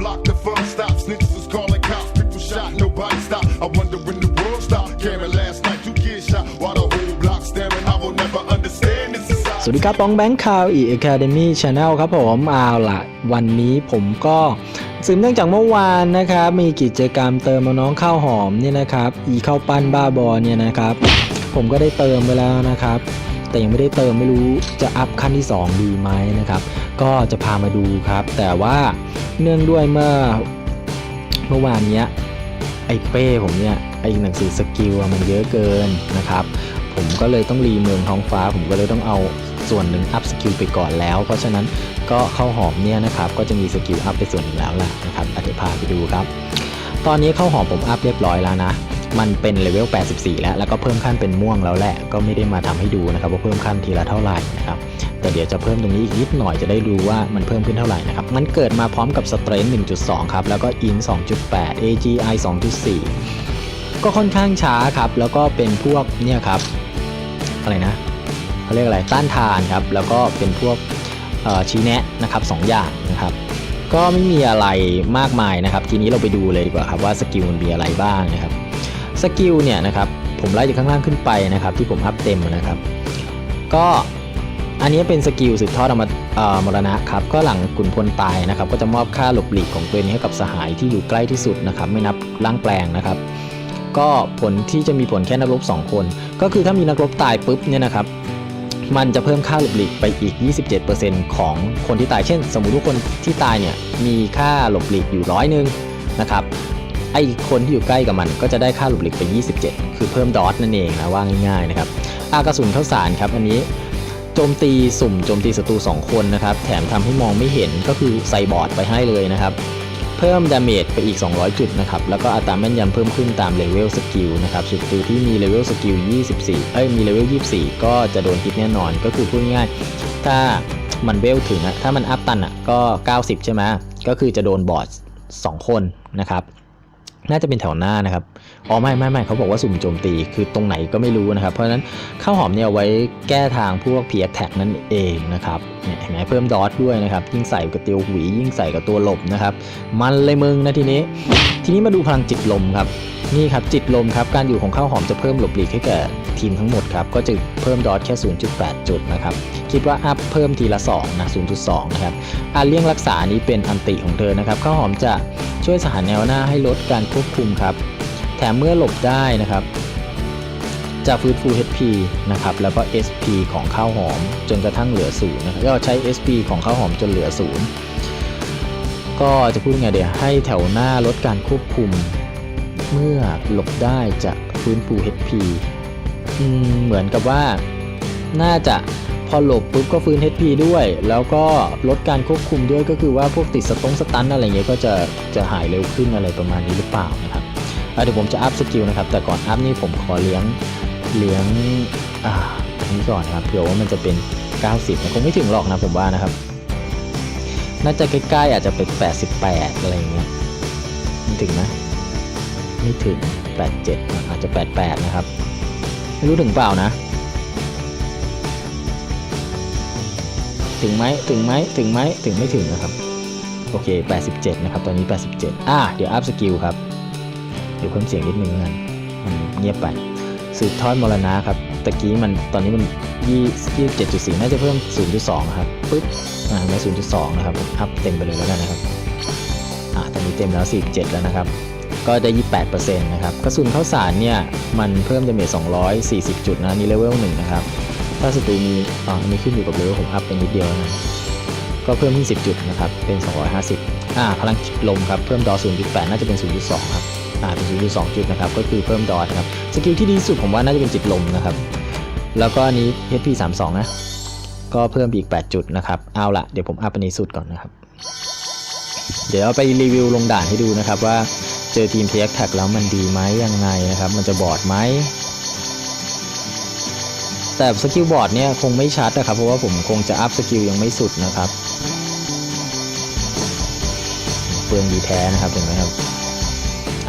block, the fun stops. Snitches was calling cops, people shot, nobody stopped. I wonder when the world stopped. Cameron last night, two kids shot, while the whole block staring. I will never understand this สวัสดีครับป้องแบงค์ข่าวอี Academy Channel ครับผมเอาละวันนี้ผมก็สืบเนื่องจากเมื่อวานนะครับ มีกิจกรรมเติมน้องข้าวหอมเนี่ยนะครับ อีข้าวปั้นบ้าบอเนี่ยนะครับ ผมก็ได้เติมไปแล้วนะครับ แต่ยังไม่ได้เติมไม่รู้จะอัพขั้นที่ 2 ดีไหมนะครับ ก็จะพามาดูครับ แต่ว่าเนื่องด้วยเมื่อเมื่อวานเนี้ยไอเป้ผมเนี่ยไอหนังสือสกิลมันเยอะเกินนะครับ ผมก็เลยต้องรีเมืองท้องฟ้า ผมก็เลยต้องเอาส่วนหนึ่งอัพสกิลไปก่อนแล้ว เพราะฉะนั้นก็เข้าหอมเนี่ยนะครับก็จะมีสกิลอัพไปส่วนหนึ่งแล้วแหละนะครับอะเดี๋ยวพาไปดูครับ ตอนนี้เข้าหอมผมอัพเรียบร้อยแล้วนะ มันเป็นเลเวล 84 แล้ว แล้วก็เพิ่มขั้นเป็นม่วงแล้วแหละ ก็ไม่ได้มาทำให้ดูนะครับว่าเพิ่มขั้นทีละเท่าไหร่นะครับ แต่เดี๋ยวจะเพิ่มตรงนี้อีกนิดหน่อยจะได้ดูว่ามันเพิ่มขึ้นเท่าไหร่นะครับ มันเกิดมาพร้อมกับ Strength 1.2 ครับ แล้วก็ In 2.8 AGI 2.4 ก็ค่อนข้างช้าครับ แล้วก็เป็นพวกเนี่ยครับ อะไรนะเขาเรียกอะไร ต้านทานครับ แล้วก็เป็นพวกชี้แนะนะครับสองอย่างนะครับก็ไม่มีอะไรมากมายนะครับ ทีนี้เราไปดูเลยดีกว่าครับว่าสกิลมันมีอะไรบ้างนะครับ สกิลเนี่ยนะครับผมไล่จากข้างล่างขึ้นไปนะครับที่ผมอัพเต็มนะครับ ก็อันนี้เป็นสกิลสืบทอดอมเอ่อมรณะครับก็หลังขุนพลตายนะครับ ก็จะมอบค่าหลบหลีกของตัวเองให้กับสหายที่อยู่ใกล้ที่สุดนะครับ ไม่นับร่างแปลงนะครับ ก็ผลที่จะมีผลแค่นักรบ 2 คน ก็คือถ้ามีนักรบตายปุ๊บเนี่ยนะครับ มันจะเพิ่มค่าหลบหลีกไปอีก 27%ของคนที่ตายเช่น สมมุติว่าคนที่ตายเนี่ยมีค่าหลบหลีกอยู่ร้อยหนึ่งนะครับ ไอคนที่อยู่ใกล้กับมันก็จะได้ค่าหลบหลีกไป27 คือเพิ่มดอทนั่นเองนะว่าง่ายๆนะครับอากระสุนเข้าสารครับอันนี้โจมตีสุ่มโจมตีศัตรู2 คนนะครับ แถมทำให้มองไม่เห็นก็คือใส่บอร์ดไปให้เลยนะครับ เพิ่มดาเมจไปอีก 200 จุดนะครับ แล้วก็อัตราแม่นยำเพิ่มขึ้นตามเลเวลสกิลนะครับศัตรูที่มีเลเวลสกิล 24 เอ้ยมีเลเวล 24 ก็จะโดนฮิตแน่นอนก็คือพูดง่ายๆถ้ามันเวลถึงอะถ้ามันอัพตันอะก็ 90 ใช่ไหมก็คือจะโดนบอส2คนนะครับ น่าจะเป็นแถวหน้านะครับ อ๋อไม่ไม่ไม่เขาบอกว่าสุ่มโจมตี คือตรงไหนก็ไม่รู้นะครับ เพราะฉะนั้นข้าวหอมเนี่ยไว้แก้ทางพวก p ี t แท็กนั่นเองนะครับ เนี่ยเห็นไหมเพิ่มดอทด้วยนะครับ ยิ่งใส่กับเตียวหวี ยิ่งใส่กับตัวหลบนะครับ มันเลยมึงนะทีนี้ ทีนี้มาดูพลังจิตลมครับ นี่ครับจิตลมครับ การอยู่ของข้าวหอมจะเพิ่มหลบหลีกให้แก่ทีมทั้งหมดครับ ก็จะเพิ่มดอทแค่ 0.8 จุดนะครับ คิดว่าอัพเพิ่มทีละ2นะ0.2นะครับอาเลี่ยงรักษานี้เป็นอันติของเธอนะครับข้าวหอมจะ ช่วยสหารแนวหน้าให้ลดการควบคุมครับ แถมเมื่อหลบได้นะครับจะฟื้นฟู HP นะครับแล้วก็ SP ของข้าวหอมจนกระทั่งเหลือศูนย์นะครับก็ใช้ SP ของข้าวหอมจนเหลือศูนย์ก็จะพูดไงเดี๋ยวให้แถวหน้าลดการควบคุม เมื่อหลบได้จะฟื้นฟู HP เหมือนกับว่าน่าจะ อหลบปุ๊บก็ฟื้น HP ด้วย แล้วก็ลดการควบคุมด้วยก็คือว่าพวกติดสตงสตันอะไรเงี้ยก็จะจะหายเร็วขึ้นอะไรประมาณนี้หรือเปล่านะครับเดี๋ยวผมจะอัพสกิลนะครับ แต่ก่อนอัพนี่ผมขอเลี้ยงเลี้ยงอ่าอันนี้ก่อนนะครับเผื่อว่ามันจะเป็น 90นะคงไม่ถึงหรอกนะผมว่านะครับ น่าจะใกล้ๆอาจจะเป็น 88 อะไรอย่างเงี้ยไม่ถึงนะไม่ถึง 87 อาจจะ 88 นะครับ ไม่รู้ถึงเปล่านะ ถึงไหมถึงไหมถึงไหมถึงไม่ถึงนะครับโอเค 87 นะครับ ตอนนี้ 87 อะ เดี๋ยวอัพสกิลครับ เดี๋ยวเพิ่มเสียงนิดนึงกันมันเงียบไป สืบทอดมรณะครับ ตะกี้มัน ตอนนี้มันยี่27.4 น่าจะเพิ่ม 0.2 ครับ ปึ๊บ อ่าม่0.2 นะครับ อัพเต็มไปเลยแล้วกันนะครับ อ่าตอนนี้เต็มแล้ว 47 แล้วนะครับ ก็ได้ 28%นะครับ กระสุนเข้าสารเนี่ย มันเพิ่มดาเมจ240 จุดนะ นี่เลเวล1นะครับ ถ้าศัตรูมีอ๋ออันนี้ขึ้นอยู่กับเลเวลผมอัพไปนิดเดียวนะก็เพิ่มขึ้น 10 จุดนะครับ เป็น 250 อ่า พลังลมครับ เพิ่มดอ 0.8 น่าจะเป็น 0.2 ครับ อ่า เป็น 0.2 จุดนะครับ ก็คือเพิ่มดอครับ สกิลที่ดีสุดผมว่าน่าจะเป็นจิตลมนะครับ แล้วก็อันนี้ HP 32 นะ ก็เพิ่มอีก 8 จุดนะครับ เอาละเดี๋ยวผมอัพอันนี้สุดก่อนนะครับ เดี๋ยวเอาไปรีวิวลงด่านให้ดูนะครับว่าเจอทีมเทียแท็กแล้วมันดีไหมยังไงนะครับ มันจะบอดไหม แต่สกิลบอร์ดเนี่ยคงไม่ชัดนะครับ เพราะว่าผมคงจะอัพสกิลยังไม่สุดนะครับเปลืองดีแท้นะครับเห็นไหมครับ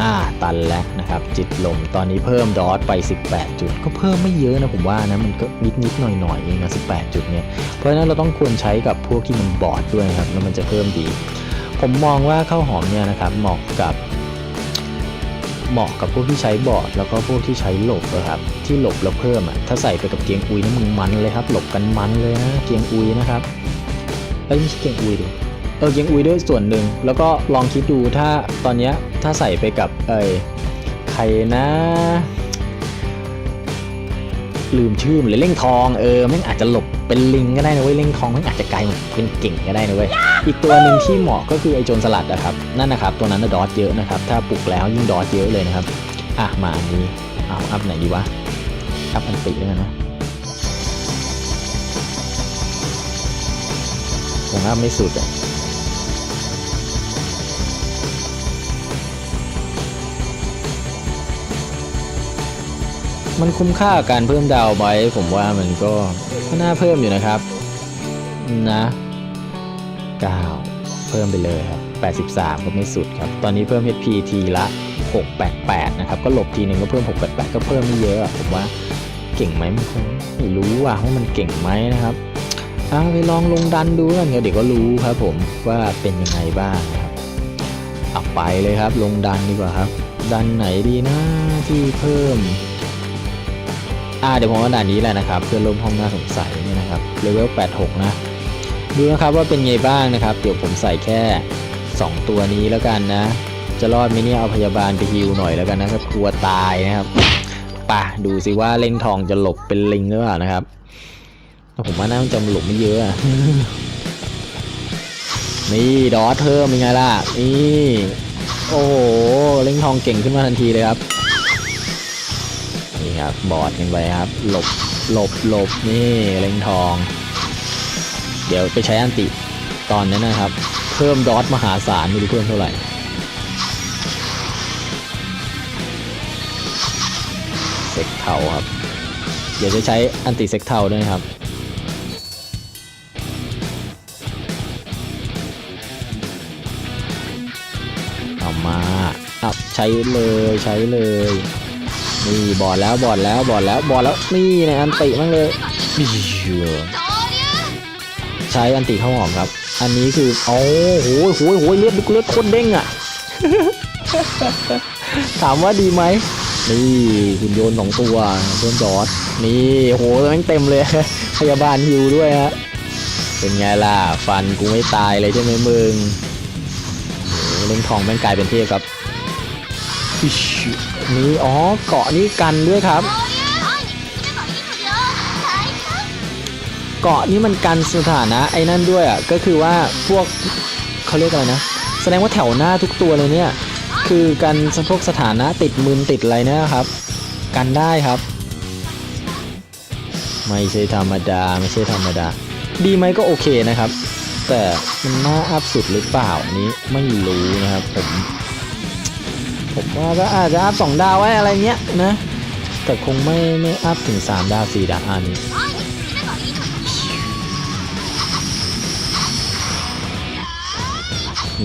อ่าตันแล้วนะครับ จิตลมตอนนี้เพิ่มดอทไป 18 จุด ก็เพิ่มไม่เยอะนะผมว่านะมันก็นิดนิดหน่อยหน่อยเองนะ18 จุดเนี่ยเพราะฉะนั้นเราต้องควรใช้กับพวกที่มันบอดด้วยครับแล้วมันจะเพิ่มดีผผมมองว่าข้าวหอมเนี่ยนะครับเหมาะกับ เหมาะกับพวกที่ใช้บอร์ด แล้วก็พวกที่ใช้หลบอะครับที่หลบแล้วเพิ่มอะถ้าใส่ไปกับเกียงอุยนี่มึงมันเลยครับ หลบกันมันเลยนะเกียงอุยนะครับไม่ใช่เกียงอุยดิเออเกียงอุยด้วยส่วนหนึ่งแล้วก็ลองคิดดูถ้าตอนเนี้ยถ้าใส่ไปกับเอ้ยใครนะลืมชื่อเลยเล่งทองเออแม่งอาจจะหลบ เป็นลิงก็ได้นะเว้ยเล่งทองแม่งอาจจะกลายมาเป็นเก่งก็ได้นะเว้ยอีกตัวหนึ่งที่เหมาะก็คือไอโจรสลัดนะครับนั่นนะครับตัวนั้นนะดอทเยอะนะครับถ้าปลุกแล้วยิ่งดอทเยอะเลยนะครับอะมาอันนี้เอาอัพไหนดีวะอัพอันติแล้วกันนะผมอัพไม่สุดอะ มันคุ้มค่าการเพิ่มดาวไว้ ผมว่ามันก็ก็น่าเพิ่มอยู่นะครับ นะ9เพิ่มไปเลยครับ 83 ก็ไม่สุดครับ ตอนนี้เพิ่ม HP ทีละ 688 นะครับ ก็หลบทีหนึ่งก็เพิ่ม 688 ก็เพิ่มไม่เยอะ ผมว่าเก่งไหมมันคงไม่รู้ว่าว่ามันเก่งไหมนะครับเอาไปลองลงดันดูกันเดี๋ยวก็รู้ครับผมว่าเป็นยังไงบ้างครับเอาไปเลยครับลงดันดีกว่าครับ ดันไหนดีนะที่เพิ่ม อ่าเดี๋ยวผมว่าด่านนี้แหละนะครับ เพื่อนร่วมห้องน่าสงสัยนี่นะครับเลเวล86 นะ ดูนะครับว่าเป็นไงบ้างนะครับ เดี๋ยวผมใส่แค่ 2 ตัวนี้แล้วกันนะ จะรอดไหมเนี่ยเอาพยาบาลไปฮิวหน่อยแล้วกันนะครับกลัวตายนะครับป่ะดูสิว่าเล่งทองจะหลบเป็นลิงหรือเปล่านะครับผมว่าน่าจะหลบไม่เยอะนี่ดอทเพิ่มเป็นไงล่ะนี่โอ้โหเล่งทองเก่งขึ้นมาทันทีเลยครับ ครับบอดกันไปครับ หลบหลบหลบนี่เล็งทอง เดี๋ยวไปใช้อันติตอนนั้นนะครับ เพิ่มดอทมหาศาลไม่รู้เพิ่มเท่าไหร่เซ็กเทาครับ เดี๋ยวจะใช้อันติเซ็กเทาด้วยครับเอามาเอาใช้เลยใช้เลย นี่บอดแล้วบอดแล้วบอดแล้วบอดแล้วนี่ในอันติมั่งเลยบิวใช้อันติข้าวหอมครับ อันนี้คือโอ้โหโหโหเลือดเลือดโคตรเด้งอะ ถามว่าดีไหมนี่หุ่นยนต์สองตัวเพิ่มจอดนี่โหแม่งเต็มเลยพยาบาลฮิวด้วยฮะเป็นไงล่ะฟันกูไม่ตายเลยใช่ไหมมึงโหเล่นทองแม่งกลายเป็นเทพครับิชนี่อ๋อเกาะนี้กันด้วยครับ เกาะนี้มันกันสถานะไอ้นั่นด้วยอะก็คือว่าพวกเขาเรียกอะไรนะ แสดงว่าแถวหน้าทุกตัวเลยเนี่ย คือกันพวกสถานะติดมืนติดอะไรนะครับ กันได้ครับ ไม่ใช่ธรรมดาไม่ใช่ธรรมดา ดีไหมก็โอเคนะครับ แต่มันน่าอัพสุดหรือเปล่าอันนี้ไม่รู้นะครับผม ผมว่าก็อาจจะอัพสองดาวไว้อะไรเงี้ยนะ แต่คงไม่ไม่อัพถึง3ดาว4ดาวอันนี้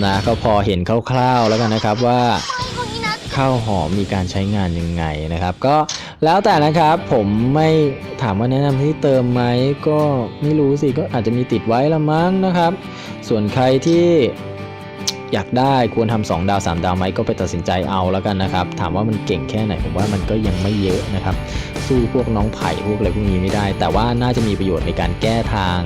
นะก็พอเห็นคร่าวๆแล้วกันนะครับว่าข้าวหอมมีการใช้งานยังไงนะครับ ก็แล้วแต่นะครับผมไม่ถามว่าแนะนำที่เติมไหมก็ไม่รู้สิก็อาจจะมีติดไว้ละมั้งนะครับ ส่วนใครที่ อยากได้ควรทำ2ดาว 3 ดาวไหมก็ไปตัดสินใจเอาแล้วกันนะครับ ถามว่ามันเก่งแค่ไหนผมว่ามันก็ยังไม่เยอะนะครับ สู้พวกน้องไผ่พวกอะไรพวกนี้ไม่ได้ แต่ว่าน่าจะมีประโยชน์ในการแก้ทาง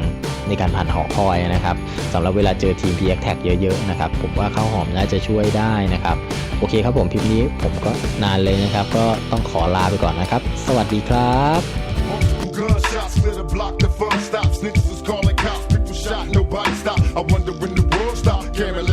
ในการผ่านหอคอยนะครับสำหรับเวลาเจอทีม p x t a g เยอะๆนะครับผมว่าข้าวหอมน่าจะช่วยได้นะครับ โอเคครับผมคลิปนี้ผมก็นานเลยนะครับ ก็ต้องขอลาไปก่อนนะครับ สวัสดีครับ gunshots lit a block, the fun stops. Snitches was calling cops, people shot, nobody stopped. I wonder when the world stopped. Caring